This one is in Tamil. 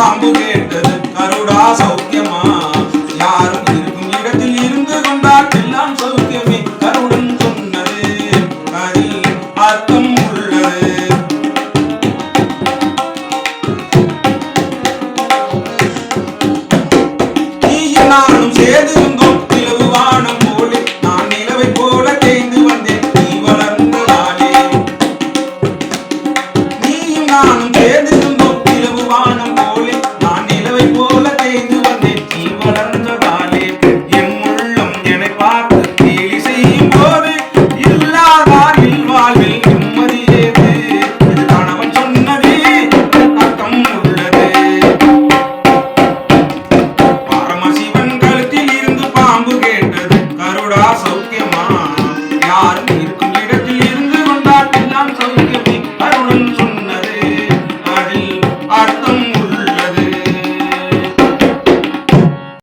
பாம்பு கேட்டது கருடா சௌக்கியமா? யாரும் இருக்கும் இடத்தில் இருந்து கொண்டால் எல்லாம் சௌக்கியமே. கருடன் சொன்னது அதில் அர்த்தம் உள்ளது. நீயும் நானும் சேர்ந்து